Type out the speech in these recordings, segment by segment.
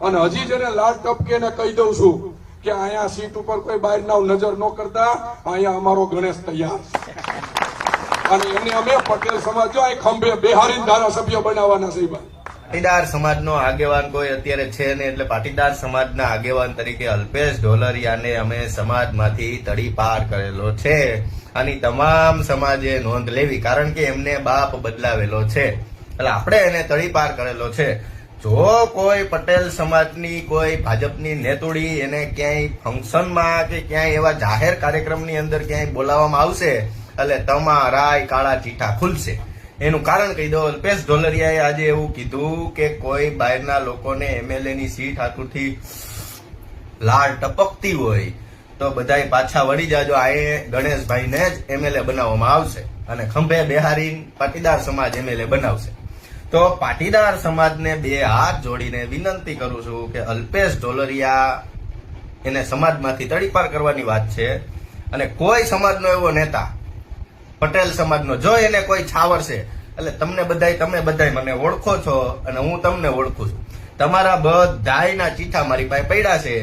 અને હજી જેને લાલ ટપકે ને કહી દઉં છું કે અહીંયા સીટ ઉપર કોઈ બહાર ના નજર ન કરતા, અહીંયા અમારો ગણેશ તૈયાર અને એને અમે પટેલ સમાજ, જો ખંભે બિહારી ધારાસભ્ય બનાવવાના છે પાટીદાર સમાજનો આગેવાન કોઈ અત્યારે છે ને એટલે પાટીદાર સમાજના આગેવાન તરીકે અલ્પેશ ઢોલરિયાને અમે સમાજમાંથી તડી પાર કરેલો છે. આની તમામ સમાજે નોંધ લેવી, કારણ કે એમને બાપ બદલાવેલો છે. એટલે આપણે એને તડી પાર કરેલો છે. જો કોઈ પટેલ સમાજની, કોઈ ભાજપની નેતુડી એને ક્યાંય ફંક્શનમાં કે ક્યાંય એવા જાહેર કાર્યક્રમની અંદર ક્યાંય બોલાવવામાં આવશે, એટલે તમારાય કાળા ચીઠા ખુલશે. એનું કારણ કહી દો અલ્પેશ ઢોલરિયાએ આજે એવું કીધું કે કોઈ બહારના લોકોને એમએલએની સીટ હાથુથી લાળ ટપકતી હોય, તો બધાય પાછા વળી જાજો. આ ગણેશભાઈને જ એમએલએ બનાવવામાં આવશે અને ખંભે બેહારી પાટીદાર સમાજ એમએલએ બનાવશે. તો પાટીદાર સમાજને બે હાથ જોડીને વિનંતી કરું છું કે અલ્પેશ ઢોલરિયા એને સમાજમાંથી તડીપાર કરવાની વાત છે. અને કોઈ સમાજનો એવો નેતા, પટેલ સમાજનો, જો એને કોઈ છાવરશે, એટલે તમને બધાય, તમે બધાય મને ઓળખો છો અને હું તમને ઓળખું છું. તમારા બધાયના ચીઠા મારી પાસે પડ્યા છે.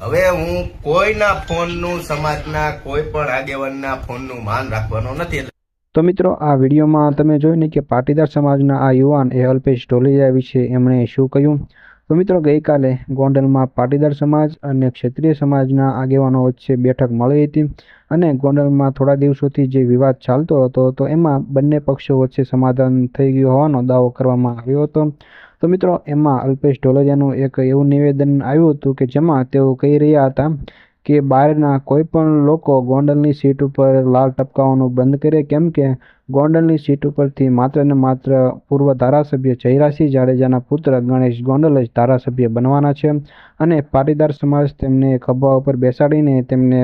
હવે હું કોઈના ફોનનું, સમાજના કોઈ પણ આગેવાનના ફોનનું માન રાખવાનો નથી. તો મિત્રો, આ વિડીયોમાં તમે જોયું ને કે પાટીદાર સમાજના આ યુવાન એ અલ્પેશ ઢોલેજા વિશે એમણે શું કહ્યું? તો મિત્રો, ગઈકાલે ગોંડલમાં પાટીદાર સમાજ અને ક્ષત્રિય સમાજના આગેવાનો વચ્ચે બેઠક મળી હતી અને ગોંડલમાં થોડા દિવસોથી જે વિવાદ ચાલતો હતો, તો એમાં બંને પક્ષો વચ્ચે સમાધાન થઈ ગયું હોવાનો દાવો કરવામાં આવ્યો હતો. તો મિત્રો, એમાં અલ્પેશ ઢોલેજાનું એક એવું નિવેદન આવ્યું હતું કે જેમાં તેઓ કહી રહ્યા હતા કે બહારના કોઈ પણ લોકો ગોંડલની સીટ ઉપર લાલ ટપકાવવાનું બંધ કરે, કેમ કે ગોંડલની સીટ ઉપરથી માત્ર ને માત્ર પૂર્વ ધારાસભ્ય જયરાસિંહ જાડેજાના પુત્ર ગણેશ ગોંડલ જ ધારાસભ્ય બનવાના છે અને પાટીદાર સમાજ તેમને ખભા ઉપર બેસાડીને તેમને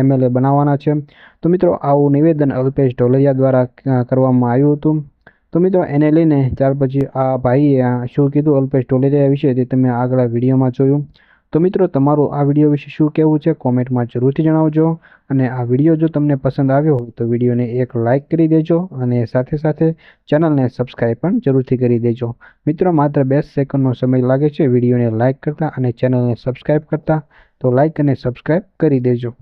એમએલએ બનાવવાના છે. તો મિત્રો, આવું નિવેદન અલ્પેશ ઢોલૈયા દ્વારા કરવામાં આવ્યું હતું. તો મિત્રો, એને લઈને ત્યાર પછી આ ભાઈએ શું કીધું અલ્પેશ ઢોલરિયા વિશે તે તમે આગળ વિડીયોમાં જોયું. તો મિત્રો, તમારું આ વીડિયો વિશે શું કહેવું છે કોમેન્ટમાં જરૂરથી જણાવજો. અને આ વીડિયો જો તમને પસંદ આવ્યો હોય તો વિડીયોને એક લાઇક કરી દેજો અને સાથે સાથે ચેનલને સબસ્ક્રાઈબ પણ જરૂરથી કરી દેજો. મિત્રો, માત્ર બે સેકન્ડનો સમય લાગે છે વિડીયોને લાઇક કરતાં અને ચેનલને સબસ્ક્રાઈબ કરતાં, તો લાઇક અને સબસ્ક્રાઈબ કરી દેજો.